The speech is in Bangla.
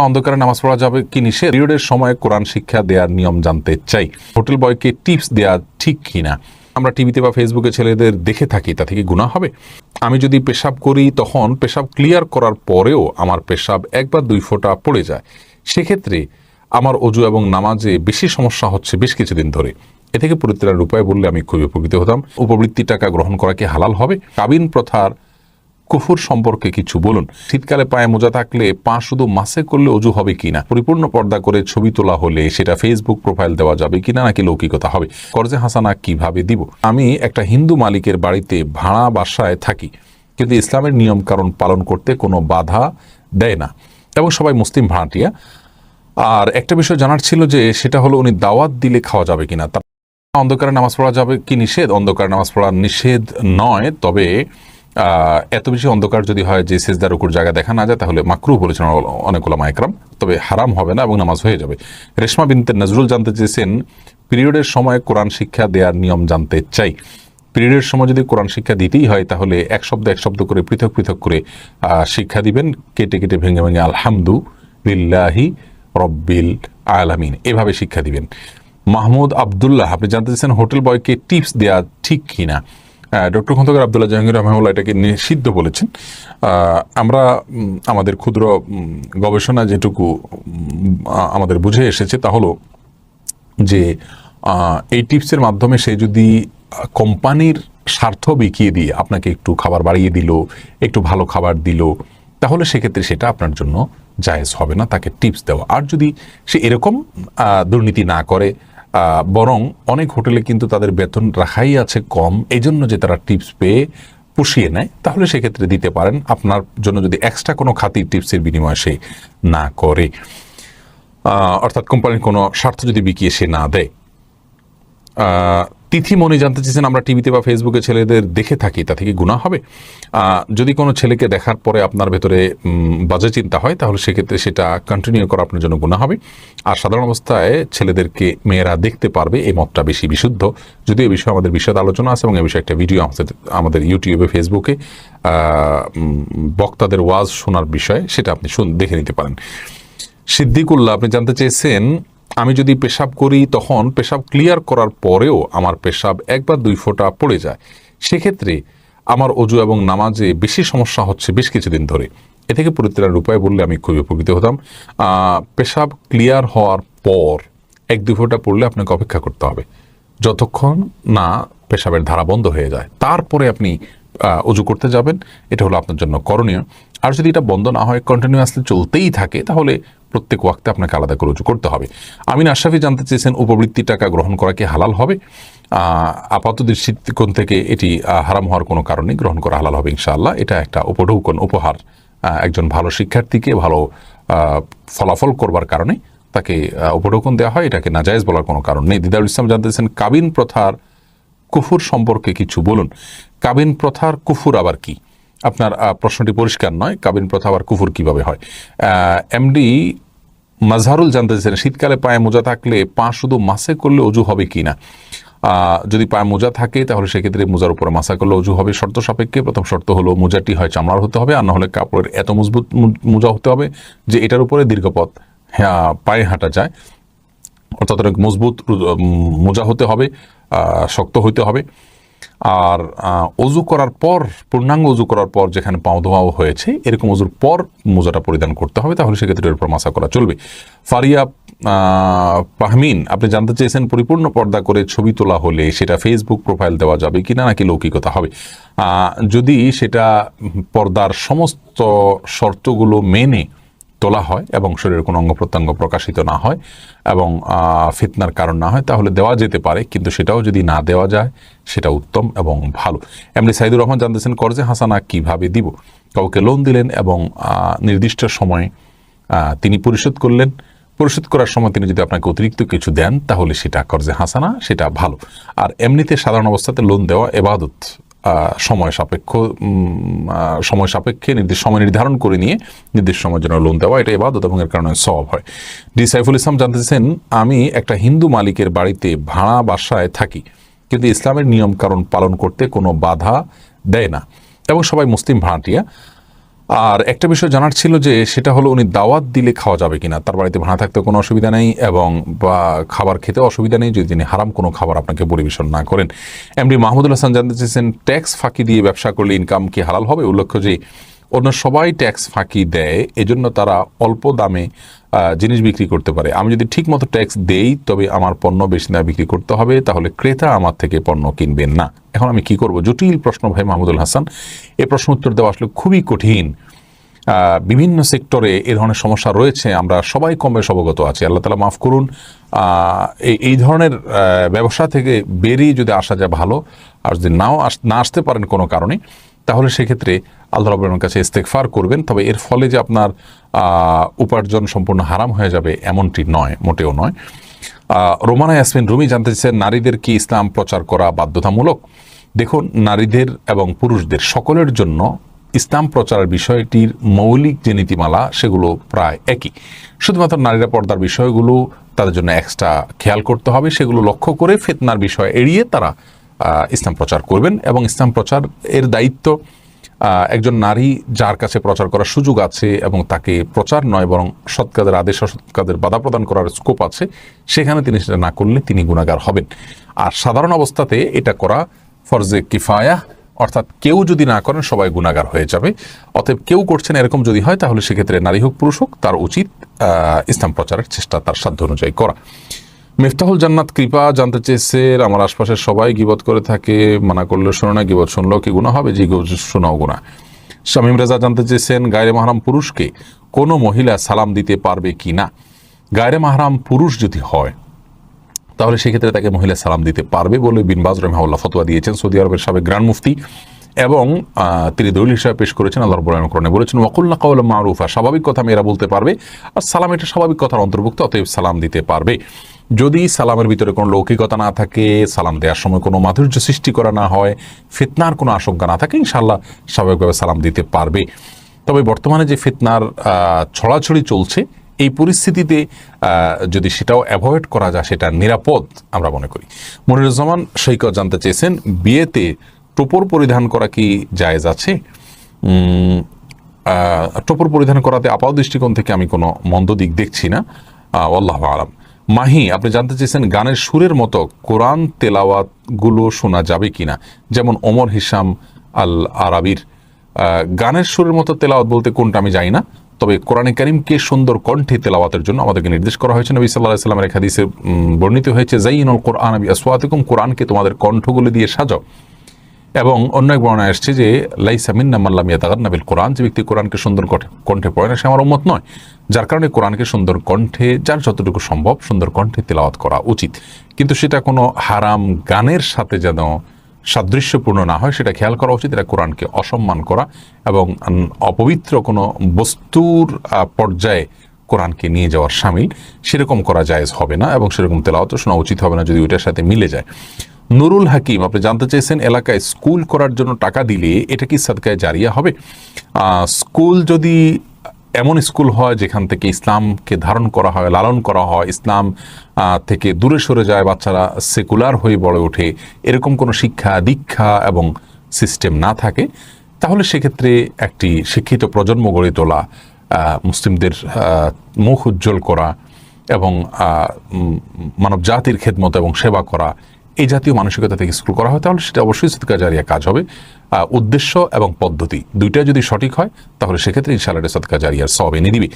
অন্ধকারে নামাজ পড়া যাবে কি নিষেধ? পিরিয়ডের সময় কোরআন শিক্ষা দেওয়ার নিয়ম জানতে চাই। হোটেল বয়কে টিপস দেওয়া ঠিক কিনা? আমরা টিভিতে বা ফেসবুকে ছেলেদের দেখে থাকি, তা থেকে গুণা হবে? আমি যদি পেশাব করি, তখন পেশাব ক্লিয়ার করার পরেও আমার পেশাব একবার দুই ফোঁটা পড়ে যায়। সেক্ষেত্রে আমার অজু এবং নামাজে বেশি সমস্যা হচ্ছে বেশ কিছুদিন ধরে। এ থেকে পরিত্রাণের উপায় বললে আমি খুবই উপকৃত হতাম। উপবৃত্তি টাকা গ্রহণ করা কি হালাল হবে? কাবিন প্রথার কুফুর সম্পর্কে কিছু বলুন। শীতকালে পায়ে মোজা থাকলে পা শুধু মাসে করলে অজু হবে কিনা পরিপূর্ণ পর্দা করে ছবি তোলা হলে সেটা ফেসবুক প্রোফাইল দেওয়া যাবে কিনা নাকি লৌকিকতা হবে? করজে হাসানা কীভাবে দিব? আমি একটা হিন্দু মালিকের বাড়িতে ভাড়া বাসায় থাকি, কিন্তু ইসলামের নিয়ম কারণ পালন করতে কোনো বাধা দেয় না। এবং সবাই মুসলিম ভাড়াটিয়া। আর একটা বিষয় জানার ছিল যে সেটা হলো উনি দাওয়াত দিলে খাওয়া যাবে কিনা। তা অন্ধকারে নামাজ পড়া যাবে কি নিষেধ? অন্ধকারে নামাজ পড়া নিষেধ নয়, তবে এত বেশি অন্ধকার যদি হয় যে সেজদার উপর জায়গা দেখা না যায়, তাহলে মাকরু বলেছেন অনেকগুলো মাইকরাম তবে হারাম হবে না এবং নামাজ হয়ে যাবে। রেশমা বিনতে নজরুল জানতে চেয়েছেন, পিরিয়ডের সময় কোরআন শিক্ষা দেওয়ার নিয়ম জানতে চাই। পিরিয়ডের সময় যদি কোরআন শিক্ষা দিতেই হয়, তাহলে এক শব্দ এক শব্দ করে পৃথক পৃথক করে শিক্ষা দিবেন। কেটে কেটে ভেঙে ভেঙে আলহামদু লিল্লাহি রব্বিল আলামিন। এভাবে শিক্ষা দিবেন। মাহমুদ আবদুল্লাহ, আপনি জানতে চাইছেন হোটেল বয়কে টিপস দেওয়া ঠিক কিনা? ডক্টর খন্দকার আবদুল্লাহ জাহাঙ্গীর রহমানুল্লাহ এটাকে নিষিদ্ধ বলেছেন। আমরা আমাদের ক্ষুদ্র গবেষণা যেটুকু আমাদের বুঝে এসেছে তা হলো যে এই টিপসের মাধ্যমে সে যদি কোম্পানির স্বার্থ বিকিয়ে দিয়ে আপনাকে একটু খাবার বাড়িয়ে দিল, একটু ভালো খাবার দিল, তাহলে সেক্ষেত্রে সেটা আপনার জন্য জায়েজ হবে না, তাকে টিপস দেওয়া। আর যদি সে এরকম দুর্নীতি না করে বরং অনেক হোটেলে কিন্তু তাদের বেতন রাখাই আছে কম। এই জন্য যে তারা টিপস পেয়ে পুষিয়ে নেয়, তাহলে সেক্ষেত্রে দিতে পারেন। আপনার জন্য যদি এক্সট্রা কোনো খাতি টিপসের বিনিময়ে সে না করে। অর্থাৎ কোম্পানির কোনো স্বার্থ যদি বিকিয়ে সে না দেয়। তিথি মনে জানতে চেয়েছেন, আমরা টিভিতে বা ফেসবুকে ছেলেদের দেখে থাকি, তা থেকে গুণা হবে। যদি কোনো ছেলেকে দেখার পরে আপনার ভেতরে বাজে চিন্তা হয়, তাহলে সেক্ষেত্রে সেটা কন্টিনিউ করা আপনার জন্য গুণা হবে। আর সাধারণ অবস্থায় ছেলেদেরকে মেয়েরা দেখতে পারবে, এই মতটা বেশি বিশুদ্ধ। যদিও এ বিষয়ে আমাদের বিশদ আলোচনা আছে এবং এ বিষয়ে একটা ভিডিও আমাদের আমাদের ইউটিউবে ফেসবুকে বক্তাদের ওয়াজ শোনার বিষয়ে সেটা আপনি দেখে নিতে পারেন। সিদ্দিকুল্লাহ, আপনি জানতে চেয়েছেন আমি যদি পেশাব করি তখন পেশাব ক্লিয়ার করার পরেও আমার পেশাব একবার দুই ফোঁটা পড়ে যায়। সেক্ষেত্রে আমার অজু এবং নামাজে বেশি সমস্যা হচ্ছে বেশ কিছুদিন ধরে। এ থেকে পরিত্রাণের উপায় বললে আমি খুবই উপকৃত হতাম। পেশাব ক্লিয়ার হওয়ার পর এক দুই ফোঁটা পড়লে আপনাকে অপেক্ষা করতে হবে। যতক্ষণ না পেশাবের ধারা বন্ধ হয়ে যায়। তারপরে আপনি অজু করতে যাবেন। এটা হলো আপনার জন্য করণীয়। আর যদি এটা বন্ধ না হয় কন্টিনিউয়াসলি চলতেই থাকে, তাহলে প্রত্যেক ওয়াক্তে আপনাকে আলাদা করে উজু করতে হবে। আমিন আশরাফি জানতে চেয়েছেন, উপবৃত্তি টাকা গ্রহণ করা কি হালাল হবে? আপাত দৃষ্টিকোণ থেকে এটি হারাম হওয়ার কোনো কারণে গ্রহণ করা হালাল হবে ইনশাআল্লাহ। এটা একটা উপঢৌকন, উপহার একজন ভালো শিক্ষার্থীকে ভালো ফলাফল করবার কারণে তাকে উপঢৌকন দেওয়া হয়। এটাকে নাজায়েজ বলার কোনো কারণ নেই। দিদারুল ইসলাম জানতে চেয়েছেন, কাবিন প্রথার কুফুর সম্পর্কে কিছু বলুন। কাবিন প্রথার কুফুর আবার কি? আপনার প্রশ্নটি পরিষ্কার নয় কাবিন প্রথা আবার কুফুর কীভাবে হয়? এমডি মাজহারুল জানতে চাইছেন শীতকালে পায়ে মোজা থাকলে পা শুধু মাসে করলে অজু হবে কি না? যদি পায়ে মোজা থাকে তাহলে সেক্ষেত্রে মোজার উপরে মাসা করলে অজু হবে। শর্ত সাপেক্ষে প্রথম শর্ত হলো মোজাটি হয় চামড়ার হতে হবে আর না হলে কাপড়ের এত মজবুত মোজা হতে হবে যে এটার উপরে দীর্ঘপথ হ্যাঁ, পায়ে হাঁটা যায়। অর্থাৎ মজবুত মোজা হতে হবে। শক্ত হইতে হবে। আর অজু করার পর, পূর্ণাঙ্গ অজু করার পর যেখানে পাও ধোয়াও হয়েছে, এরকম অজুর পর মোজাটা পরিধান করতে হবে, তাহলে সেক্ষেত্রে এর উপর মাসা করা চলবে। ফারিয়া পাহমিন, আপনি জানতে চেয়েছেন পরিপূর্ণ পর্দা করে ছবি তোলা হলে সেটা ফেসবুক প্রোফাইল দেওয়া যাবে কিনা নাকি লৌকিকতা হবে? যদি সেটা পর্দার সমস্ত শর্তগুলো মেনে তোলা হয় এবং শরীরের কোনো অঙ্গ প্রত্যঙ্গ প্রকাশিত না হয় এবং ফিতনার কারণ না হয়, তাহলে দেওয়া যেতে পারে, কিন্তু সেটাও যদি না দেওয়া যায়, সেটা উত্তম এবং ভালো। এমনি সাইদুর রহমান জানতেছেন, করজে হাসানা কীভাবে দিব? কাউকে লোন দিলেন এবং নির্দিষ্ট সময়ে তিনি পরিশোধ করলেন। পরিশোধ করার সময় তিনি যদি আপনাকে অতিরিক্ত কিছু দেন, তাহলে সেটা কর্জে হাসানা, সেটা ভালো। আর এমনিতে সাধারণ অবস্থাতে লোন দেওয়া এবাদত সময় সাপেক্ষ সময় সাপেক্ষে নির্দিষ্ট সময় নির্ধারণ করে নিয়ে নির্দিষ্ট সময়ের জন্য লোন দেওয়া এটা এবাদত এবং এর কারণে সব হয়। ডি সাইফুল ইসলাম জানতেছেন আমি একটা হিন্দু মালিকের বাড়িতে ভাড়া বাসায় থাকি, কিন্তু ইসলামের নিয়ম কারণ পালন করতে কোনো বাধা দেয় না। এবং সবাই মুসলিম ভাড়াটিয়া। আর একটা বিষয় জানার ছিল যে সেটা হলো উনি দাওয়াত দিলে খাওয়া যাবে কিনা, তার বাড়িতে ভাড়া থাকতে কোনো অসুবিধা নেই এবং বা খাবার খেতে অসুবিধা নেই যদি তিনি হারাম কোনো খাবার আপনাকে পরিবেশন না করেন। এমডি মাহমুদুল হাসান জানতে চেয়েছেন, ট্যাক্স ফাঁকি দিয়ে ব্যবসা করলে ইনকাম কি হারাল হবে? উল্লেখ্য যে অন্য সবাই ট্যাক্স ফাঁকি দেয়, এজন্য তারা অল্প দামে জিনিস বিক্রি করতে পারে। আমি যদি ঠিক মতো ট্যাক্স দেই, তবে আমার পণ্য বেশি দামে বিক্রি করতে হবে, তাহলে ক্রেতা আমার থেকে পণ্য কিনবেন না। এখন আমি কি করব? জটিল প্রশ্ন, ভাই মাহমুদুল হাসান। এ প্রশ্ন উত্তর দেওয়া আসলে খুবই কঠিন। বিভিন্ন সেক্টরে এ ধরনের সমস্যা রয়েছে। আমরা সবাই কম বেশ অবগত আছি। আল্লাহ তালা মাফ করুন। এই- ধরনের ব্যবসা থেকে বেরিয়ে যদি আসা যায় ভালো, আর যদি নাও না আসতে পারেন কোনো কারণে, তাহলে সেক্ষেত্রে আল্লাহ রবের কাছে ইস্তেকফার করবেন। তবে এর ফলে যে আপনার উপার্জন সম্পূর্ণ হারাম হয়ে যাবে এমনটি নয়, মোটেও নয়। রোমানা ইয়াসমিন রুমি জানতে চাইছেন নারীদের কি ইসলাম প্রচার করা বাধ্যতামূলক? দেখুন, নারীদের এবং পুরুষদের সকলের জন্য ইসলাম প্রচারের বিষয়টির মৌলিক যে নীতিমালা, সেগুলো প্রায় একই। শুধুমাত্র নারীরা পর্দার বিষয়গুলো তাদের জন্য এক্সট্রা খেয়াল করতে হবে, সেগুলো লক্ষ্য করে ফেতনার বিষয় এড়িয়ে তারা ইসলাম প্রচার করবেন এবং ইসলাম প্রচার এর দায়িত্ব একজন নারী যার কাছে প্রচার করার সুযোগ আছে এবং তাকে প্রচার নয়, বরং সৎ কাজের আদেশ, অসৎ কাজের বাধা প্রদান করার স্কোপ আছে, সেখানে তিনি সেটা না করলে তিনি গুণাগার হবেন। আর সাধারণ অবস্থাতে এটা করা ফরজে কিফায়া, অর্থাৎ কেউ যদি না করেন, সবাই গুণাগার হয়ে যাবে। অতএব কেউ করছেন এরকম যদি হয়, তাহলে সেক্ষেত্রে নারী হোক, পুরুষ হোক, তার উচিত ইসলাম প্রচারের চেষ্টা তার সাধ্য অনুযায়ী করা। মিফতাহুল জান্নাত কৃপা জানতে চেয়েছে আমার আশপাশের সবাই গিবত করে থাকে, মানা করলে শোনো না, গিবত শুনলেও কি গুণা হবে? জি শোনাও গুণা শামীম রেজা জানতে চেয়েছেন, গায়রে মাহরাম পুরুষকে কোনো মহিলা সালাম দিতে পারবে কি না? গায়রে মাহরাম পুরুষ যদি হয়, তাহলে সেক্ষেত্রে তাকে মহিলা সালাম দিতে পারবে বলে বিনবাজ রহমাউল্লাহ ফতোয়া দিয়েছেন। সৌদি আরবের সাবেক গ্রান্ড মুফতি এবং তিনি দলিল হিসাবে পেশ করেছেন, আল্লাহ রব্বুল বলেছেন, ওয়াকুল্লা কাউল মারুফা স্বাভাবিক কথা মেয়েরা বলতে পারবে, আর সালাম এটা স্বাভাবিক কথার অন্তর্ভুক্ত, অতএব সালাম দিতে পারবে। যদি সালামের ভিতরে কোনো লৌকিকতা না থাকে, সালাম দেওয়ার সময় কোনো মাধুর্য সৃষ্টি করা না হয়, ফিতনার কোনো আশঙ্কা না থাকে ইনশাল্লাহ স্বাভাবিকভাবে সালাম দিতে পারবে। তবে বর্তমানে যে ফিতনার ছড়াছড়ি চলছে, এই পরিস্থিতিতে যদি সেটাও অ্যাভয়েড করা যায়, সেটা নিরাপদ আমরা মনে করি। মনিরুজ্জামান সৈকত জানতে চেয়েছেন, বিয়েতে টোপর পরিধান করা কি জায়েজ আছে? টোপর পরিধান করাতে আপাত দৃষ্টিকোণ থেকে আমি কোনো মন্দ দিক দেখছি না। আল্লাহ আলাম। মাহি, আপনি জানতে চেয়েছেন গানের সুরের মতো কোরআন তেলাওয়াতগুলো শোনা যাবে কিনা? যেমন ওমর হিসাম আল আরাবির গানের সুরের মতো তেলাওয়াত বলতে কোনটা আমি জানি না, তবে কোরআনে করিমকে সুন্দর কণ্ঠে তেলাওয়াতের জন্য আমাদেরকে নির্দেশ করা হয়েছে। নবী সাল্লাহ সাল্লামের হাদিসে বর্ণিত হয়েছে জাইনুল কোরআন আবি আসওয়াতিকুম কোরআনকে তোমাদের কণ্ঠগুলো দিয়ে সাজাও। এবং অন্য এক বর্ণনা এসছে যে, লাইসা মিন্না মাল্লাম ইয়াতাগান্নাবিল কোরআন। যে ব্যক্তি কোরআনকে সুন্দর কণ্ঠে- কণ্ঠে পড়ে না, সে আমার উম্মত নয়। যার কারণে কোরআনকে সুন্দর কণ্ঠে, যার যতটুকু সম্ভব সুন্দর কণ্ঠে তেলাওয়াত করা উচিত। কিন্তু সেটা কোনো হারাম গানের সাথে যেন সাদৃশ্যপূর্ণ না হয়, সেটা খেয়াল করা উচিত। এটা কোরআনকে অসম্মান করা এবং অপবিত্র কোনো বস্তুর পর্যায়ে কোরআনকে নিয়ে যাওয়ার সামিল। সেরকম করা জায়েজ হবে না এবং সেরকম তেলাওয়াত শোনা উচিত হবে না যদি ওইটার সাথে মিলে যায়। নুরুল হাকিম, আপনি জানতে চেয়েছেন এলাকায় স্কুল করার জন্য টাকা দিলে এটা কি সাদকায় জারিয়া হবে? স্কুল যদি এমন স্কুল হয় যেখান থেকে ইসলামকে ধারণ করা হয়, লালন করা হয়, ইসলাম থেকে দূরে সরে যায়, বাচ্চারা সেকুলার হয়ে বড়ে ওঠে, এরকম কোনো শিক্ষা, দীক্ষা এবং সিস্টেম না থাকে, তাহলে সেক্ষেত্রে একটি শিক্ষিত প্রজন্ম গড়ে তোলা মুসলিমদের মুখ উজ্জ্বল করা এবং মানব জাতির খেদমত এবং সেবা করা এই জাতীয় মানসিকতা থেকে স্কুল করা হয়, তাহলে সেটা অবশ্যই সদকা জারিয়া কাজ হবে। উদ্দেশ্য এবং পদ্ধতি দুইটা যদি সঠিক হয়, তাহলে সেক্ষেত্রে ইনশাআল্লাহ সদকা জারিয়ার সব এনে দিবে।